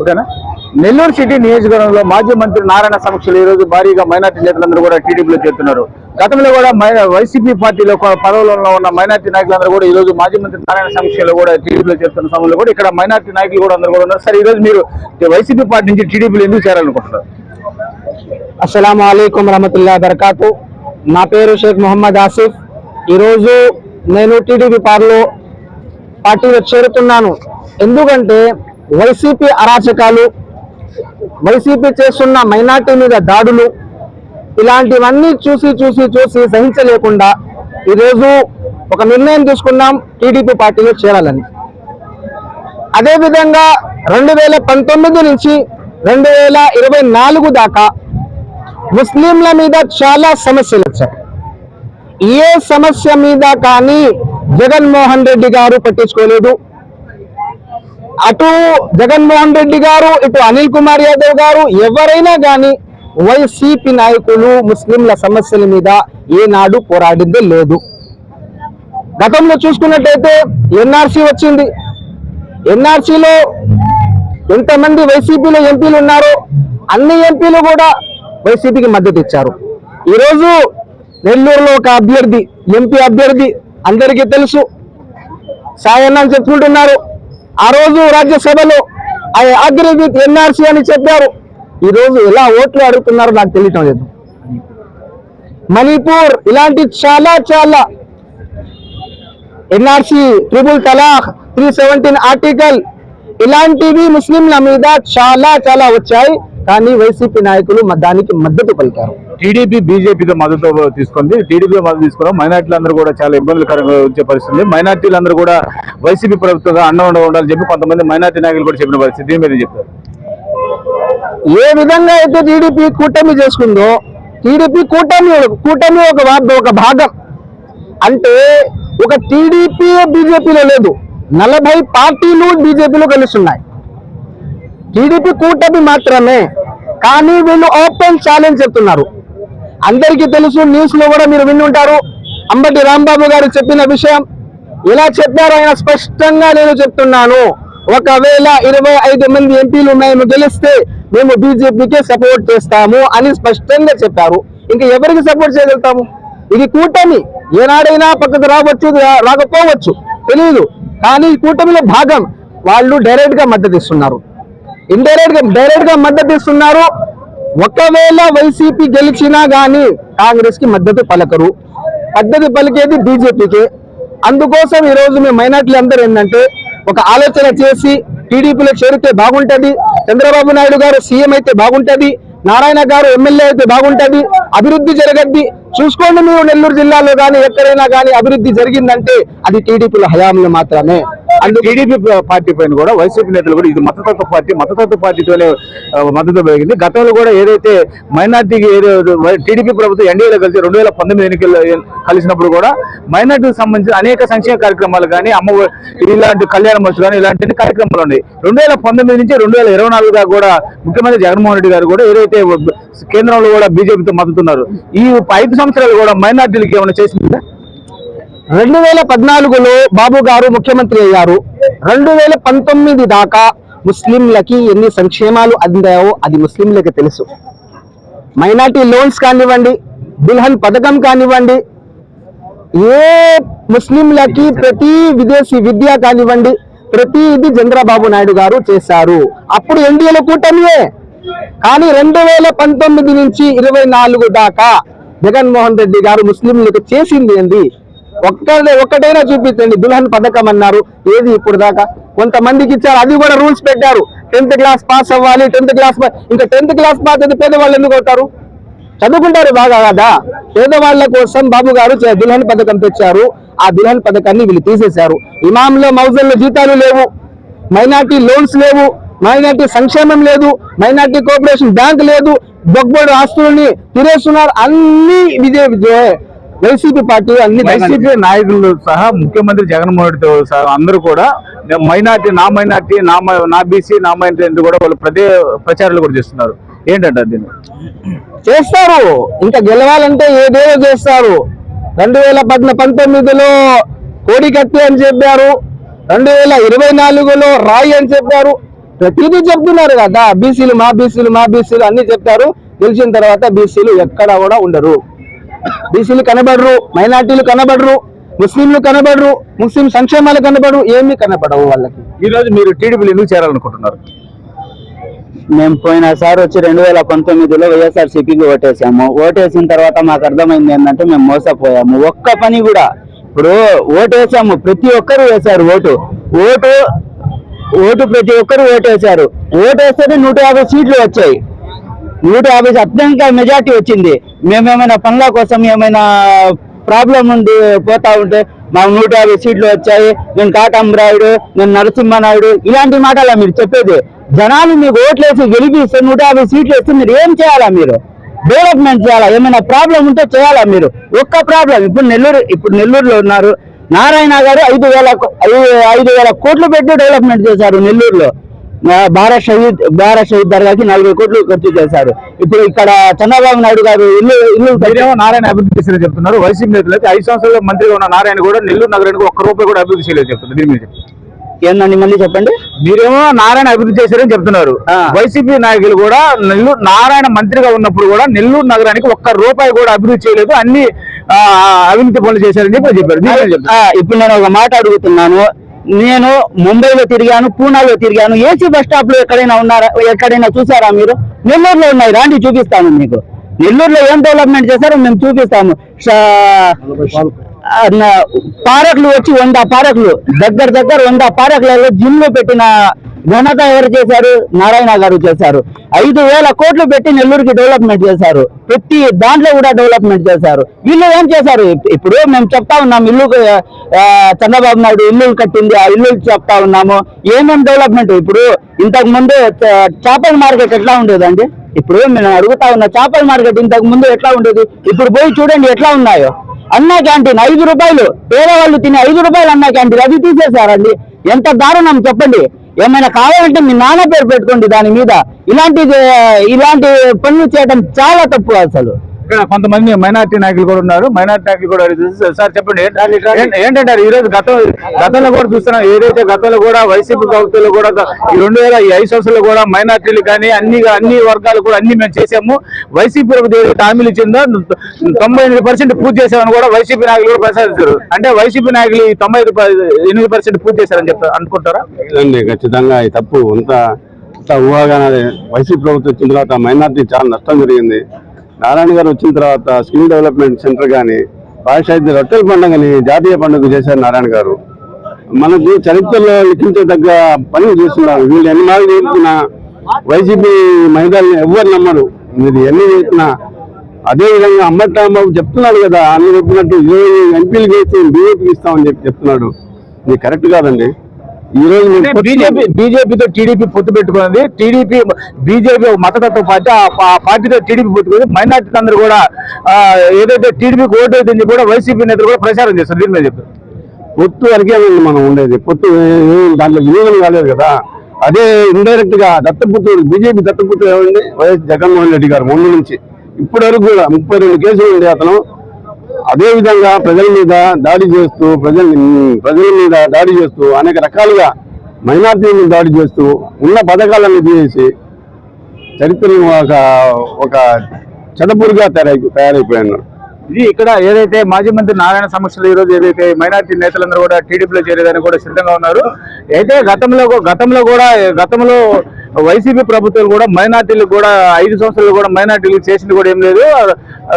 ఓకేనా? నెల్లూరు సిటీ నియోజకవర్గంలో మాజీ మంత్రి నారాయణ సమక్షంలో ఈ రోజు భారీగా మైనార్టీ నేతలందరూ కూడా టీడీపీలో చేరుతున్నారు. గతంలో కూడా వైసీపీ పార్టీలో పదవులలో ఉన్న మైనార్టీ నాయకులందరూ కూడా ఈ రోజు మాజీ మంత్రి నారాయణ సమక్షంలో కూడా టీడీపీలో చేరుతున్న సమయంలో కూడా ఇక్కడ మైనార్టీ నాయకులు కూడా అందరూ కూడా ఉన్నారు. సరే ఈ రోజు మీరు వైసీపీ పార్టీ నుంచి టీడీపీలో ఎందుకు చేరాలనుకుంటున్నారు? అస్సలం అయికం రహమతుల్లా బర్కాతు నా పేరు షేక్ మొహమ్మద్ ఆసిఫ్. ఈరోజు నేను టీడీపీ పార్లో పార్టీలో చేరుతున్నాను. ఎందుకంటే వైసీపీ అరాచకాలు వైసీపీ చేస్తున్న మైనార్టీ మీద దాడులు ఇలాంటివన్నీ చూసి చూసి చూసి సహించలేకుండా ఈరోజు ఒక నిర్ణయం తీసుకున్నాం టీడీపీ పార్టీలో చేరాలని. అదేవిధంగా రెండు వేల పంతొమ్మిది నుంచి రెండు వేల ఇరవై నాలుగు దాకా ముస్లింల మీద చాలా సమస్యలు వచ్చాయి. ఏ సమస్య మీద కానీ జగన్మోహన్ రెడ్డి గారు పట్టించుకోలేదు. అటు జగన్మోహన్ రెడ్డి గారు ఇటు అనిల్ కుమార్ యాదవ్ గారు ఎవరైనా కానీ వైసీపీ నాయకులు ముస్లింల సమస్యల మీద ఏనాడు పోరాడిందే లేదు. గతంలో చూసుకున్నట్టయితే ఎన్ఆర్సీ వచ్చింది. ఎన్ఆర్సీలో ఎంతమంది వైసీపీలో ఎంపీలు ఉన్నారో అన్ని ఎంపీలు కూడా వైసీపీకి మద్దతు ఇచ్చారు. ఈరోజు నెల్లూరులో ఒక అభ్యర్థి ఎంపీ అభ్యర్థి అందరికీ తెలుసు. సాయన్న అని చెప్పుకుంటున్నారు. ఆ రోజు రాజ్యసభలో ఐ అగ్రి విత్ ఎన్ఆర్సీ అని చెప్పారు. ఈ రోజు ఎలా ఓట్లు అడుగుతున్నారో నాకు తెలియటం లేదు. మణిపూర్ ఇలాంటి చాలా చాలా NRC triple talaq three seventeen article ఇలాంటివి ముస్లింల మీద చాలా చాలా వచ్చాయి. కానీ వైసీపీ నాయకులు దానికి మద్దతు పలికారు. టీడీపీ బీజేపీతో మద్దతు తీసుకుంది. టీడీపీ మద్దతు తీసుకున్నాం మైనార్టీలందరూ కూడా చాలా ఇబ్బందులకరంగా వచ్చే పరిస్థితి మైనార్టీలందరూ కూడా వైసీపీ ప్రభుత్వంగా అండగా ఉండాలని చెప్పి కొంతమంది మైనార్టీ నాయకులు కూడా చెప్పిన పరిస్థితి దీని మీద చెప్పారు ఏ విధంగా అయితే టీడీపీ కూటమి చేసుకుందో టీడీపీ కూటమి కూటమి ఒక ఒక భాగం. అంటే ఒక టీడీపీ బీజేపీలో లేదు. నలభై పార్టీలు బీజేపీలో కలుస్తున్నాయి. టీడీపీ కూటమి మాత్రమే కానీ వీళ్ళు ఓపెన్ ఛాలెంజ్ చెప్తున్నారు అందరికీ తెలుసు న్యూస్లో కూడా మీరు వినుంటారు అంబటి రాంబాబు గారు చెప్పిన విషయం. ఇలా చెప్పారు ఆయన స్పష్టంగా నేను చెప్తున్నాను. ఒకవేళ ఇరవై ఐదు మంది ఎంపీలు మేము గెలిస్తే మేము బీజేపీకే సపోర్ట్ చేస్తాము అని స్పష్టంగా చెప్పారు. ఇంకా ఎవరికి సపోర్ట్ చేయగలుగుతాము? ఇది కూటమి. ఏనాడైనా పక్కకు రావచ్చు రాకపోవచ్చు. తెలియదు కానీ ఈ కూటమిలో భాగం వాళ్ళు డైరెక్ట్గా మద్దతు ఇస్తున్నారు. ఇండైరెక్ట్గా డైరెక్ట్గా మద్దతు ఇస్తున్నారు ఒకవేళ వైసీపీ గెలిచినా కానీ కాంగ్రెస్కి మద్దతు పలకరు. మద్దతు పలికేది బీజేపీకి. అందుకోసం ఈ రోజు మేము మైనార్టీలు అందరూ ఏంటంటే ఒక ఆలోచన చేసి టీడీపీలో చేరితే బాగుంటది చంద్రబాబు నాయుడు గారు సీఎం అయితే బాగుంటది నారాయణ గారు ఎమ్మెల్యే అయితే బాగుంటది అభివృద్ధి జరగద్ది. చూసుకోండి మీరు నెల్లూరు జిల్లాలో కానీ ఎక్కడైనా కానీ అభివృద్ధి జరిగిందంటే అది టీడీపీల హయాంలో మాత్రమే. అండ్ టీడీపీ పార్టీ పైన కూడా వైసీపీ నేతలు కూడా ఇది మతతత్వ పార్టీ మతతత్వ పార్టీతోనే మద్దతు పెరిగింది. గతంలో కూడా ఏదైతే మైనార్టీకి ఏదో టీడీపీ ప్రభుత్వం ఎన్డీఏలో కలిసి రెండు వేల పంతొమ్మిది ఎన్నికల్లో కలిసినప్పుడు కూడా మైనార్టీకి సంబంధించిన అనేక సంక్షేమ కార్యక్రమాలు కానీ అమ్మ ఇలాంటి కళ్యాణ మనుషులు కానీ ఇలాంటి కార్యక్రమాలు ఉన్నాయి. రెండు వేల పంతొమ్మిది నుంచి రెండు వేల ఇరవై నాలుగు దాకా కూడా ముఖ్యమంత్రి జగన్మోహన్ రెడ్డి గారు కూడా ఏదైతే కేంద్రంలో కూడా బీజేపీతో మద్దతున్నారు. ఈ ఐదు సంవత్సరాలు కూడా మైనార్టీలకు ఏమైనా చేసిందా? రెండు వేల పద్నాలుగులో బాబు గారు ముఖ్యమంత్రి అయ్యారు. రెండు వేల పంతొమ్మిది దాకా ముస్లింలకి ఎన్ని సంక్షేమాలు అందాయో అది ముస్లింలకి తెలుసు. మైనార్టీ లోన్స్ కానివ్వండి దుల్హన్ పథకం కానివ్వండి ఏ ముస్లింలకి ప్రతి విదేశీ విద్య కానివ్వండి ప్రతి ఇది చంద్రబాబు నాయుడు గారు చేశారు. అప్పుడు ఎన్డీఏలో కూటమియే. కానీ రెండు వేల పంతొమ్మిది నుంచి ఇరవై నాలుగు దాకా జగన్మోహన్ రెడ్డి గారు ముస్లింలకు చేసింది ఏంది? ఒక్కడే ఒక్కటైనా చూపించండి. దుల్హన్ పథకం అన్నారు. ఏది ఇప్పుడు దాకా? కొంతమందికి ఇచ్చారు. అది కూడా రూల్స్ పెట్టారు. టెన్త్ క్లాస్ పాస్ అవ్వాలి టెన్త్ క్లాస్ ఇంకా టెన్త్ క్లాస్ పాస్ అయితే పేదవాళ్ళు ఎందుకు అవుతారు? చదువుకుంటారు బాగా కదా. పేదవాళ్ళ కోసం బాబు గారు చే- దుల్హన్ పథకం తెచ్చారు. ఆ దుల్హన్ పథకాన్ని వీళ్ళు తీసేశారు. ఇమాంలో మౌజల్లో జీతాలు లేవు. మైనార్టీ లోన్స్ లేవు. మైనార్టీ సంక్షేమం లేదు. మైనార్టీ కోఆపరేషన్ బ్యాంక్ లేదు. బొగ్బోడు ఆస్తుల్ని తిరేస్తున్నారు అన్ని విజయ విజయ వైసీపీ పార్టీ అన్ని వైసీపీ నాయకులు సహా ముఖ్యమంత్రి జగన్మోహన్ రెడ్డితో సహా అందరూ కూడా మైనార్టీ నా మైనార్టీ నా నా బీసీ నా మైనార్టీ అంటూ కూడా వాళ్ళు ప్రతి ప్రచారాలు కూడా చేస్తున్నారు. ఏంటంటే దీన్ని? చేస్తారు. ఇంకా గెలవాలంటే ఏదేదో చేస్తారు? రెండు వేల పద్న పంతొమ్మిదిలో కోడి కత్తి అని చెప్పారు. రెండు వేల ఇరవై నాలుగులో రాయి అని చెప్పారు. ప్రతిదీ చెప్తున్నారు కదా. బీసీలు మా బీసీలు మా బీసీలు అన్ని చెప్తారు గెలిచిన తర్వాత బీసీలు ఎక్కడ కూడా ఉండరు. బీసీలు కనబడరు మైనార్టీలు కనబడరు ముస్లింలు కనబడరు ముస్లిం సంక్షేమాలు కనబడరు ఏమీ కనబడవు వాళ్ళకి. ఈ రోజు మీరు టీడీపీలో ఎందుకు చేరాలనుకుంటున్నారు? మేము పోయినసారి వచ్చి రెండు వేల పంతొమ్మిదిలో వైఎస్ఆర్ సిపికి ఓటేసాము. ఓటేసిన తర్వాత మాకు అర్థమైంది ఏంటంటే మేము మోసపోయాము. ఒక్క పని కూడా ఇప్పుడు ఓటేసాము. ప్రతి ఒక్కరు వేశారు ఓటు. ఓటు ఓటు ప్రతి ఒక్కరు ఓటేశారు. ఓటేస్తేనే నూట యాభై సీట్లు వచ్చాయి. నూట యాభై అత్యంత మెజార్టీ వచ్చింది. మేమేమైనా పనుల కోసం ఏమైనా ప్రాబ్లం ఉండి పోతా ఉంటే మాకు నూట యాభై సీట్లు వచ్చాయి. నేను కాటంరాయుడు నేను నరసింహనాయుడు ఇలాంటి మాటలా మీరు చెప్పేది. జనాలు మీకు ఓట్లేసి గెలిపిస్తే నూట యాభై సీట్లు వేస్తే మీరు ఏం చేయాలా మీరు? డెవలప్మెంట్ చేయాలా? ఏమైనా ప్రాబ్లం ఉంటే చేయాలా మీరు? ఒక్క ప్రాబ్లం ఇప్పుడు నెల్లూరు ఇప్పుడు నెల్లూరులో ఉన్నారు. నారాయణ గారు ఐదు వేల ఐదు- ఐదు వేల కోట్లు పెట్టి డెవలప్మెంట్ చేశారు నెల్లూరులో. భారత్ షహీద్ భారత్ షహీద్ దర్గాకి నలభై కోట్లు ఖర్చు చేశారు. ఇప్పుడు ఇక్కడ చంద్రబాబు నాయుడు గారు ఇల్లు ఇల్లు నారాయణ అభివృద్ధి చేశారని చెప్తున్నారు. వైసీపీ నేతలు అయితే ఐదు సంవత్సరాలు మంత్రిగా ఉన్న నారాయణ కూడా నెల్లూరు నగరానికి ఒక్క రూపాయి కూడా అభివృద్ధి చేయలేదు చెప్తున్నారు. దీని మీద. ఏందండి మళ్ళీ చెప్పండి? మీరేమో నారాయణ అభివృద్ధి చేశారని చెప్తున్నారు. వైసీపీ నాయకులు కూడా నెల్లూరు నారాయణ మంత్రిగా ఉన్నప్పుడు కూడా నెల్లూరు నగరానికి ఒక్క రూపాయి కూడా అభివృద్ధి చేయలేదు. అన్ని అవినీతి పనులు చేశారని చెప్పి చెప్పారు. ఇప్పుడు నేను ఒక మాట అడుగుతున్నాను. నేను ముంబైలో తిరిగాను పూనాలో తిరిగాను. ఏసీ బస్ స్టాప్లో ఎక్కడైనా ఉన్నారా? ఎక్కడైనా చూసారా మీరు? నెల్లూరులో ఉన్నాయి. రాండి చూపిస్తాను మీకు. నెల్లూరులో ఏం డెవలప్మెంట్ చేశారో మేము చూపిస్తాము. పారకులు వచ్చి వంద పారకులు. దగ్గర దగ్గర వంద పారకులలో జిమ్లు పెట్టిన ఘనత ఎవరు చేశారు? నారాయణ గారు చేశారు. ఐదు వేల కోట్లు పెట్టి నెల్లూరుకి డెవలప్మెంట్ చేశారు. ప్రతి దాంట్లో కూడా డెవలప్మెంట్ చేశారు. వీళ్ళు ఏం చేశారు? ఇప్పుడు మేము చెప్తా ఉన్నాం ఇల్లు చంద్రబాబు నాయుడు ఇల్లు కట్టింది ఆ ఇల్లు చెప్తా ఉన్నాము. ఏమేమి డెవలప్మెంట్? ఇప్పుడు ఇంతకు ముందు చేపల మార్కెట్ ఎట్లా ఉండేదండి ఇప్పుడు నేను అడుగుతా ఉన్న చేపల మార్కెట్ ఇంతకు ముందు ఎట్లా ఉండేది? ఇప్పుడు పోయి చూడండి ఎట్లా ఉన్నాయో. అన్నా క్యాంటీన్ ఐదు రూపాయలు పేదవాళ్ళు తినే ఐదు రూపాయలు అన్నా క్యాంటీన్ అది తీసేశారండి. ఎంత దారుణం చెప్పండి. ఏమైనా కావాలంటే మీ నాన్న పేరు పెట్టుకోండి దాని మీద. ఇలాంటి ఇలాంటి పనులు చేయడం చాలా తప్పు అసలు. ఇక్కడ కొంతమంది మైనార్టీ నాయకులు కూడా ఉన్నారు. మైనార్టీ నాయకులు కూడా. సార్ చెప్పండి ఏంటంటారు? ఈ రోజు గతం గతంలో కూడా చూస్తున్నాం. ఏదైతే గతంలో కూడా వైసీపీ ప్రభుత్వంలో కూడా ఈ రెండు వేల ఈ ఐదు సంవత్సరాలు కూడా మైనార్టీలు కానీ అన్ని అన్ని వర్గాలు కూడా అన్ని మేము చేసాము వైసీపీ ప్రభుత్వం ఏదైతే హామీలు ఇచ్చిందో తొంభై ఎనిమిది పర్సెంట్ పూర్తి చేశామని కూడా వైసీపీ నాయకులు కూడా ప్రసాదించారు అంటే వైసీపీ నాయకులు ఈ తొంభై ఎనిమిది పర్సెంట్ పూర్తి చేశారని చెప్తారు అనుకుంటారా? ఖచ్చితంగా ఈ తప్పు. అంత ఊహాగానే వైసీపీ ప్రభుత్వం వచ్చిన తర్వాత మైనార్టీ చాలా నష్టం జరిగింది. నారాయణ గారు వచ్చిన తర్వాత స్కిల్ డెవలప్మెంట్ సెంటర్ కానీ పాఠశాల రొట్టెల పండుగని జాతీయ పండుగ చేశారు నారాయణ గారు. మనకు చరిత్రలో లిఖించదగ్గ పనులు చేస్తున్నారు. వీళ్ళు ఎన్ని మార్లు చేస్తున్నా వైసీపీ మహిళల్ని ఎవ్వరు నమ్మరు. మీరు ఎన్ని చేసినా అదే విధంగా చెప్తున్నాడు కదా అన్ని చెప్పినట్టు ఇరవై ఎంపీలు చేసి బీజేపీకి ఇస్తామని చెప్పి చెప్తున్నాడు. ఇది కరెక్ట్ కాదండి. ఈ రోజు అంటే బీజేపీ బీజేపీతో టీడీపీ పొత్తు పెట్టుకున్నది. టీడీపీ బీజేపీ ఒక మతతత్వ పార్టీ ఆ పార్టీతో టీడీపీ పొత్తుకుంది మైనార్టీ అందరూ కూడా ఆ, ఏదైతే టీడీపీకి ఓటు వేసింది కూడా వైసీపీ నేతలు కూడా ప్రచారం చేస్తారు దీని మీద చెప్తారు పొత్తు వరకేనండి మనం ఉండేది. పొత్తు దాంట్లో వినియోగం కాలేదు కదా. అదే ఇండైరెక్ట్గా దత్తపుత్రుడు బీజేపీ దత్తపుత్రుడు ఎవరండి వైఎస్ జగన్మోహన్ రెడ్డి గారు ముందు నుంచి. ఇప్పటి వరకు కూడా ముప్పై రెండు కేసులు ఉండే అతను. అదే విధంగా ప్రజల మీద దాడి చేస్తూ ప్రజల ప్రజల మీద దాడి చేస్తూ అనేక రకాలుగా మైనార్టీని దాడి చేస్తూ ఉన్న పథకాలను తీసేసి చరిత్రను ఒక ఒక చెడపురుగా తయారై తయారైపోయాను. ఇది ఇక్కడ ఏదైతే మాజీ మంత్రి నారాయణ సమక్షంలో ఈ రోజు ఏదైతే మైనార్టీ నేతలందరూ కూడా టీడీపీలో చేరేదని కూడా సిద్ధంగా ఉన్నారు. అయితే గతంలో గతంలో కూడా గతంలో వైసీపీ ప్రభుత్వాలు కూడా మైనార్టీలు కూడా ఐదు సంవత్సరాలు కూడా మైనార్టీలు చేసింది కూడా ఏం లేదు.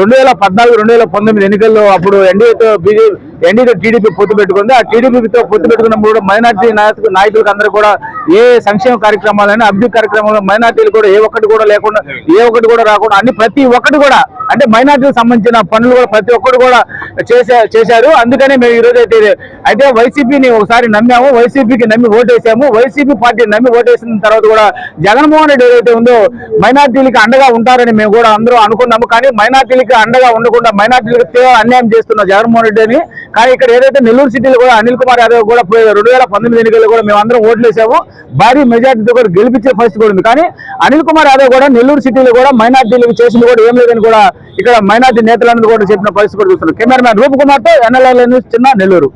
రెండు వేల పద్నాలుగు రెండు వేల పంతొమ్మిది ఎన్నికల్లో అప్పుడు ఎన్డీఏతో బీజేపీ ఎన్డీఏతో టీడీపీ పొత్తు పెట్టుకుంది. ఆ టీడీపీతో పొత్తు పెట్టుకున్నప్పుడు కూడా మైనార్టీ నాయకులకు అందరూ కూడా ఏ సంక్షేమ కార్యక్రమాలైనా అభివృద్ధి కార్యక్రమాలు మైనార్టీలు కూడా ఏ ఒక్కటి కూడా లేకుండా ఏ ఒక్కటి కూడా రాకుండా అన్ని ప్రతి ఒక్కటి కూడా అంటే మైనార్టీలకు సంబంధించిన పనులు కూడా ప్రతి ఒక్కటి కూడా చేసే చేశారు. అందుకనే మేము ఈ రోజు అయితే అయితే వైసీపీని ఒకసారి నమ్మాము వైసీపీకి నమ్మి ఓటేసాము వైసీపీ పార్టీ నమ్మి ఓటేసిన తర్వాత కూడా జగన్మోహన్ రెడ్డి ఏదైతే ఉందో మైనార్టీలకి అండగా ఉంటారని మేము కూడా అందరూ అనుకున్నాము. కానీ మైనార్టీలకి అండగా ఉండకుండా మైనార్టీలకు తీవ్ర అన్యాయం చేస్తున్న జగన్మోహన్ రెడ్డి అని కానీ ఇక్కడ ఏదైతే నెల్లూరు సిటీలో కూడా అనిల్ కుమార్ యాదవ్ కూడా రెండు వేల పంతొమ్మిది ఎన్నికల్లో కూడా మేము అందరం ఓట్లు వేసాము భారీ మెజార్టీతో కూడా గెలిపించే పరిస్థితి కూడా ఉంది. కానీ అనిల్ కుమార్ యాదవ్ కూడా నెల్లూరు సిటీలో కూడా మైనార్టీలకు చేసింది కూడా ఏం లేదని కూడా ఇక్కడ మైనార్టీ నేతలందరూ కూడా చెప్పిన పరిస్థితి కూడా చూస్తున్నారు కెమెరామ్యాన్ రూప్ కుమార్తో ఎన్ఎల్ఆర్ న్యూస్ చిన్న నెల్లూరు.